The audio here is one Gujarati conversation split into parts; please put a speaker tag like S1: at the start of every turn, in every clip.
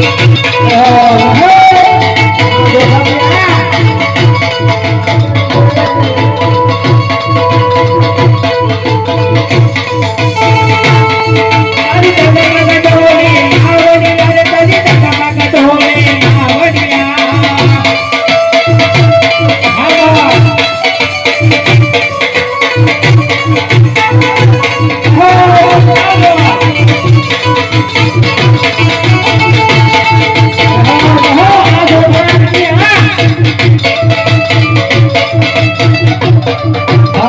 S1: Oh, no.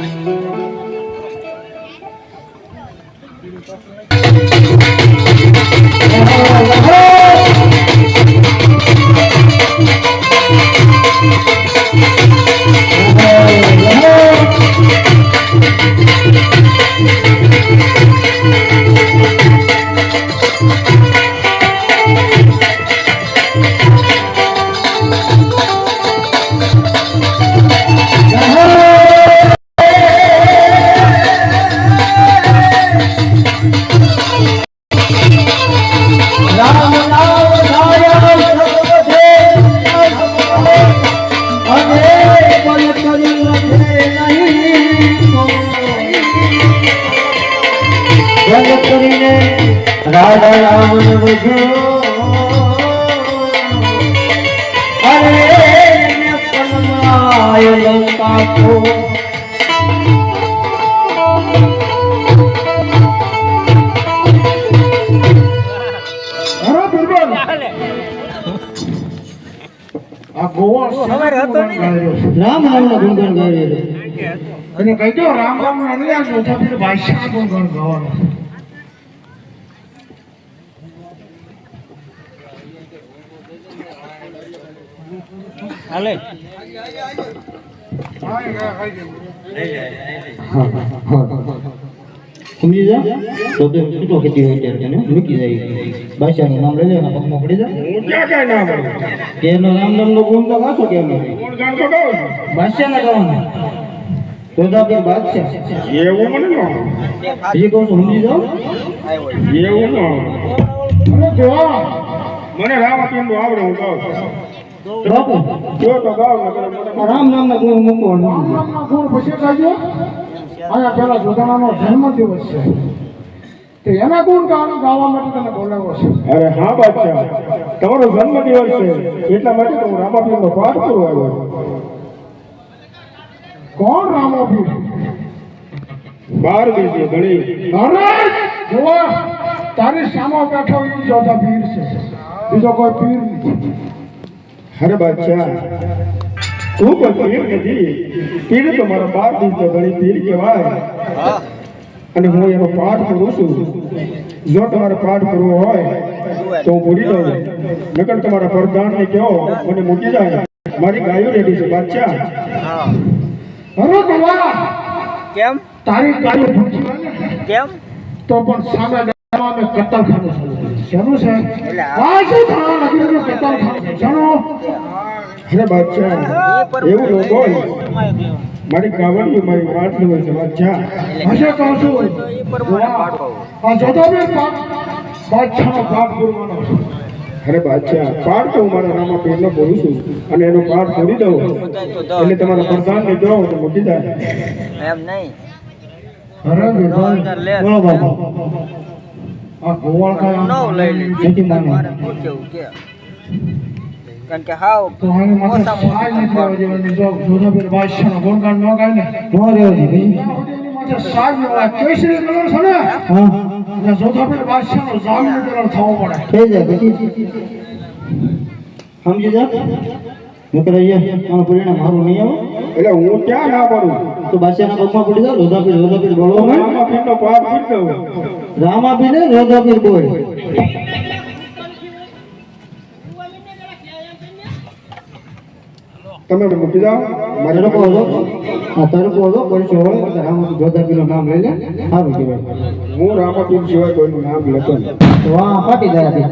S1: Oh, રામ બજો અરે લંકા કો
S2: ગોવા
S3: ને?
S1: રામ નામના ગુણગાન ગાય
S2: અને કહી દો રામ રામ નો અન્યાસ ઓછા ભાષા કો ગણ ગાવાનો
S3: હાલે.
S2: એ
S1: સમજી જા તો તે કેટલો ખેતી હોય ત્યારે તેને મૂકી જાય બાદશાહનું નામ લઈ લે પગમાં પડી જાય
S2: હું ક્યાં કાંઈ ના બોલું
S1: કે નામનો ગુણ તો વાંચો કેમ બાદશાહના ગાવાનું તો તો આપણે બાદશાહ.
S2: એવું મને ન.
S1: કહું છું સમજી જાઓ.
S2: એવું મને રામ આપીને આવડે હું જો તો
S1: રામ ગુણ
S2: ગુણ પછી ગાજો આયા પેલા જોધાણાનો જન્મદિવસ છે. તો એના ગુણ ગાવા ગાવા માટે તને બોલાવો છે. અરે હા બાદશાહ. તમારો જન્મદિવસ છે. એટલા માટે તો હું રામાપીરનો પાઠ કરવા આવ્યો કોણ રામાપીર બાર દિવસે ગણી અરે જોવા તારી સામો બેઠો એ જોતા પીર છે. બીજો કોઈ પીર નથી. અરે બાદશાહ. તું પણ પીર નથી. પીર તો મારા બાર દિવસે ઘણી પીર કહેવાય. અને હું એનો પાઠ કરું છું. જો તમારે પાઠ કરવો હોય તો હું ભૂલી દઉં નકર તમારા પ્રધાનને કહો મને મૂકી જાય. મારી ગાયો રેડી છે બાદશાહ. હરો ગવા
S3: કેમ?
S2: તારી ગાયો ભૂખી.
S3: કેમ?
S2: તો પણ સામે ગાવામાં કતલખાનું ચાલુ છે. શેનું છે. શેનું? બાદશાહ એવું ન બોલ મારી કાવડિયું મારી માટલું હોય છે બાદશાહ. હશે કહું છું આ જોધાબેન પાઠ બાદશાહનો પાઠ પૂરવાનો છે. અરે બાદશાહ પાઠ તો હું મારા રામા પીરનો બોલું છું અને એનો પાઠ છોડી દઉં. એટલે તમારા પ્રધાનને કહો તો મોટી થાય.
S3: એમ નહીં.
S2: અરે વિભાઈ,
S3: નવ લઈ લે
S4: જેથી માને.
S3: મારે કેવું કે. કારણ કે હાવ ઓછામાં ઓછું
S2: સાય નથી છે
S4: હા પરિણામ મારું નહીં આવે
S2: એટલે હું ક્યાં ના પાડું
S4: તો બાદશાહના પગમાં પડી જાવ રોધાપીર રોધાપીર બોલો રામાપીર ને રોધાપીર બોલ.
S2: તમે મૂકી જાઓ. મારે
S4: હતો આ તડકો હતો પરસો હોય રામાપીર રોધાપીરનું નામ લઈ લે. સારું કહેવાય.
S2: હું રામાપીર સિવાય કોઈનું નામ લેતો નથી.
S4: તો આ પાટી ગયા પીર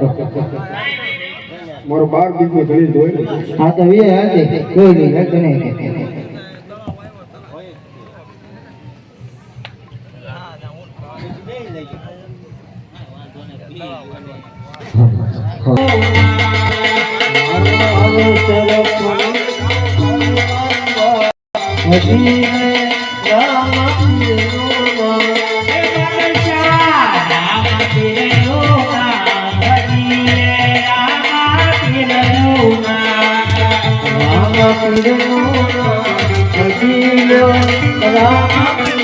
S2: મારો બાર બીજનો ધણી ને.
S4: આ તો વે હાલતી કોઈ નહીં હાલતું નહીં.
S1: રામ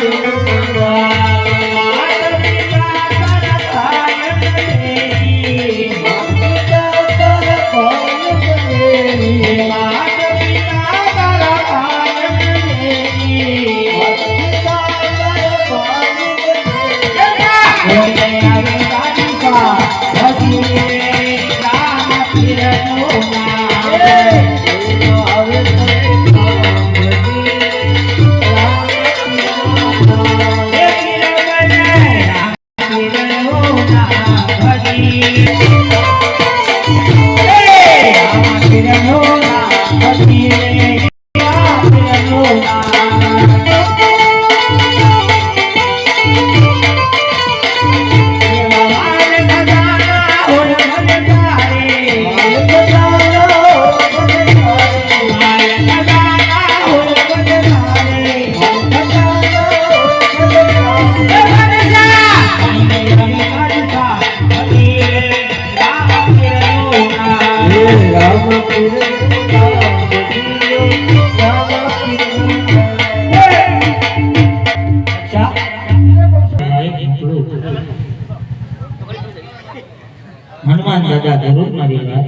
S1: હનુમાન દાદા જરૂર મારી વાત